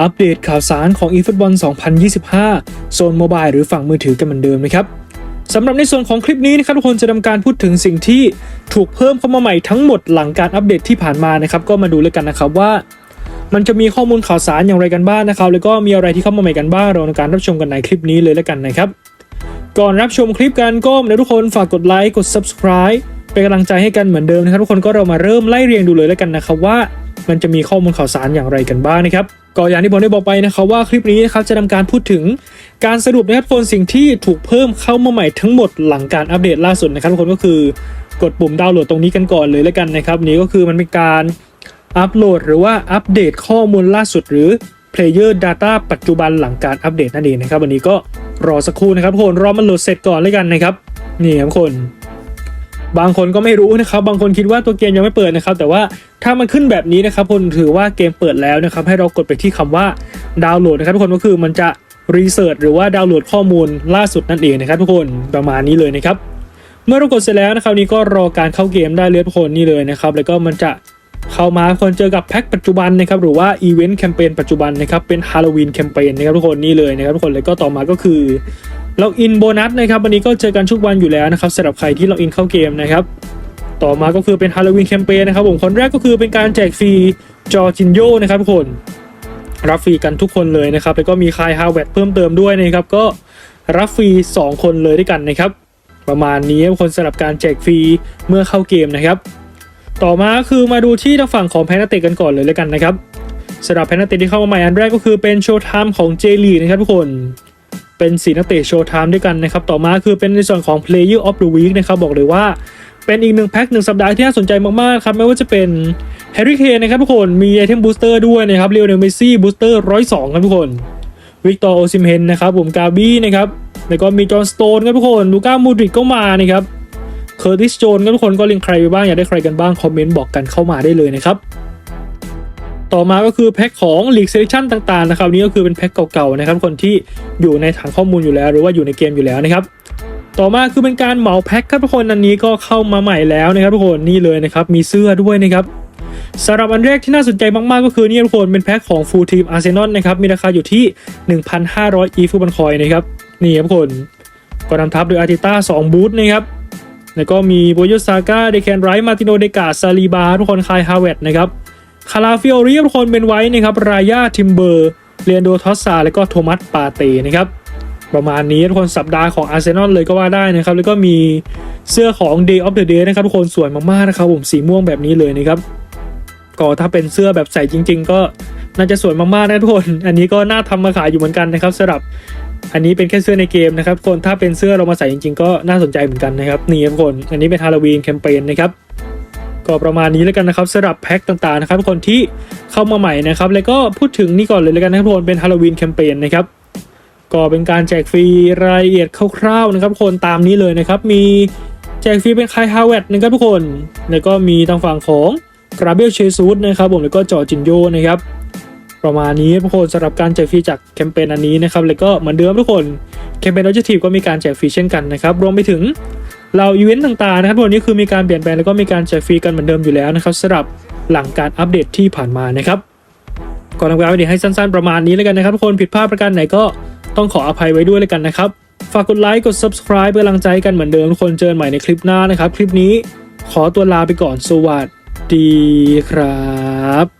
อัปเดตข่าวสารของ eFootball 2025 โซนโมบายหรือฝั่งมือถือกันเหมือนเดิมนะครับสำหรับในส่วนของคลิปนี้นะครับทุกคนจะทำการพูดถึงสิ่งที่ถูกเพิ่มเข้ามาใหม่ทั้งหมดหลังการอัปเดตที่ผ่านมานะครับก็มาดูแล้วกันนะครับว่า มันจะมีข้อมูลข่าวสารอย่างไรกันบ้างนะครับ แล้วก็มีอะไรที่เข้ามาใหม่กันบ้างเราในการรับชมกันในคลิปนี้เลยแล้วกันนะครับ ก่อนรับชมคลิปกันก็นะทุกคนฝากกดไลค์กด subscribe เป็นกำลังใจให้กันเหมือนเดิมนะครับทุกคนก็เรามาเริ่มไล่เรียงดูเลยแล้วกันนะครับว่า มันจะมีข้อมูลข่าวสารอย่างไรกันบ้างนะครับ ก็อย่างที่ผมได้บอกไปนะครับว่าคลิปนี้นะครับจะทำการพูดถึงการสรุปนะครับคนสิ่งที่ถูกเพิ่มเข้ามาใหม่ทั้งหมดหลังการอัปเดตล่าสุดนะครับทุกคนก็คือกดปุ่มดาวน์โหลดตรงนี้กันก่อนเลยแล้วกันนะครับนี้ก็คือมันเป็นการอัปโหลดหรือว่าอัปเดตข้อมูลล่าสุดหรือ Player Data ปัจจุบันหลังการอัปเดตนั่นเองนะครับวันนี้ก็รอสักครู่นะครับทุกคนรอมันโหลดเสร็จก่อนเลยกันนะครับนี่ครับทุกคน บางคนก็ไม่รู้นะครับ บางคนคิดว่าตัวเกมยังไม่เปิดนะครับ แต่ว่าถ้ามันขึ้นแบบนี้นะครับคนถือว่าเกมเปิดแล้วนะครับ ให้เรากดไปที่คำว่าดาวน์โหลดนะครับทุกคนก็คือมันจะรีเสิร์ชหรือว่าดาวน์โหลดข้อมูลล่าสุดนั่นเองนะครับทุกคนประมาณนี้เลยนะครับ เมื่อเรากดเสร็จแล้วนะครับนี้ก็รอการเข้าเกมได้เลยทุกคนนี่เลยนะครับ แล้วก็มันจะเข้ามาคนเจอกับแพ็คปัจจุบันนะครับหรือว่าอีเวนต์แคมเปญปัจจุบันนะครับเป็นฮาโลวีนแคมเปญนะครับทุกคนนี่เลยนะครับทุกคนแล้วก็ต่อมาก็คือ ล็อกอินโบนัสนะครับวันนี้ก็เจอกันทุกวันอยู่แล้วนะครับสำหรับใครที่ล็อกอินเข้าเกมนะครับต่อมาก็คือเป็นฮาโลวีนแคมเปญนะครับผมคนแรกก็คือเป็นการแจกฟรีจอจินโยนะครับทุกคนรับฟรีกันทุกคนเลยนะครับแล้วก็มีคายฮาวเวตเพิ่มเติมด้วยนะครับก็รับฟรี 2 คนเลยด้วยกันนะครับ ประมาณนี้คนสำหรับการแจกฟรีเมื่อเข้าเกมนะครับ ต่อมาคือมาดูที่ทางฝั่งของแพนาเตกันก่อนเลยแล้วกันนะครับสำหรับแพนนาเตที่เข้ามาใหม่อันแรกก็คือเป็นโชว์ไทม์ของเจลีนะครับทุกคน เป็นสีนักเตะโชว์ไทม์ด้วยกันนะครับ ต่อมาคือเป็นในส่วนของ Player of the Week นะครับ บอกเลยว่าเป็นอีกหนึ่งแพ็คหนึ่งสัปดาห์ที่น่าสนใจมาก ๆ ครับ ไม่ว่าจะเป็น Harry Kane นะครับทุกคนมีไอเทมบูสเตอร์ด้วยนะครับเรียวเนลเมซี่บูสเตอร์ร้อยสองครับทุกคนวิกตอร์โอซิมเฮนนะครับผมกาบี้นะครับแล้วก็มีจอห์นสโตนครับทุกคนลูก้ามูดริกก็มานะครับเคอร์ติสโจนครับทุกคนก็เล็งใครไปบ้างอยากได้ใครกันบ้างคอมเมนต์บอกกันเข้ามาได้เลยนะครับ ต่อมาก็คือแพ็คของ League Selection ต่างๆนะครับนี่ก็คือเป็นแพ็คเก่าๆนะครับคนที่อยู่ในฐานข้อมูลอยู่แล้ว หรือว่าอยู่ในเกมอยู่แล้วนะครับต่อมาคือเป็นการเหมาแพ็คครับทุกคนอันนี้ก็เข้ามาใหม่แล้วนะครับทุกคนนี่เลยนะครับมีเสื้อด้วยนะครับสำหรับอันแรกที่น่าสนใจมากๆ ก็คือนี่ทุกคนเป็นแพ็คของ Full Team Arsenal นะครับมีราคาอยู่ที่ 1,500 e ฟูบันคอยนะครับนี่ครับทุกคนก็นำทัพโดยอาร์ติต้า2บูธนะครับแล้วก็มีโบโยซาก้าเดแคนไรท์มาติโนเดกาซาลีบาทุกคนคายฮาวเวตนะครับ คาราฟิโอรีทุกคนเป็นไว้นะครับ รายาทิมเบอร์เรียนโดทอสซา และก็โทมัสปาเตนะครับ ประมาณนี้ทุกคนสัปดาห์ของอาร์เซนอลเลยก็ว่าได้นะครับ แล้วก็มีเสื้อของ Day of the Day นะครับทุกคนสวยมากๆนะครับผมสีม่วงแบบนี้เลยนะครับก็ถ้าเป็นเสื้อแบบใส่จริง ๆ ก็น่าจะสวยมากๆนะทุกคน อันนี้ก็น่าทำมาขายอยู่เหมือนกันนะครับสำหรับอันนี้เป็นแค่เสื้อในเกมนะครับทุกคนถ้าเป็นเสื้อเรามาใส่จริง ๆ ก็น่าสนใจเหมือนกันนะครับนี่ครับทุกคน อันนี้เป็นฮาโลวีนแคมเปญนะครับ ก็ประมาณนี้แล้วกันนะครับสำหรับแพ็คต่างๆนะครับทุกคนที่เข้ามาใหม่นะครับ แล้วก็พูดถึงนี่ก่อนเลยแล้วกันนะครับทุกคนเป็นฮาโลวีนแคมเปญนะครับก็เป็นการแจกฟรีรายละเอียดคร่าวๆนะครับทุกคนตามนี้เลยนะครับ มีแจกฟรีเป็นคายฮาวเวตนะครับทุกคน แล้วก็มีทางฝั่งของกราเบลเชซูดนะครับผมแล้วก็จอจินโยนะครับ ประมาณนี้ทุกคนสำหรับการแจกฟรีจากแคมเปญอันนี้นะครับแล้วก็เหมือนเดิมทุกคนแคมเปญออ j ทีฟก็มีการแจกฟรีเช่นกันนะครับรวมไปถึง เราอีเวนต์ต่างๆนะครับวันนี้คือมีการเปลี่ยนแปลงแล้วก็มีการแจกฟรีกันเหมือนเดิมอยู่แล้วนะครับสำหรับหลังการอัปเดตที่ผ่านมานะครับก่อนทำการวันนี้ให้สั้นๆประมาณนี้แล้วกันนะครับทุกคนผิดพลาดประการไหนก็ต้องขออภัยไว้ด้วยแล้วกันนะครับฝากกดไลค์กด subscribe เป็นกำลังใจกันเหมือนเดิมทุกคนเจอกันใหม่ในคลิปหน้านะครับ คลิปนี้ขอตัวลาไปก่อนสวัสดีครับ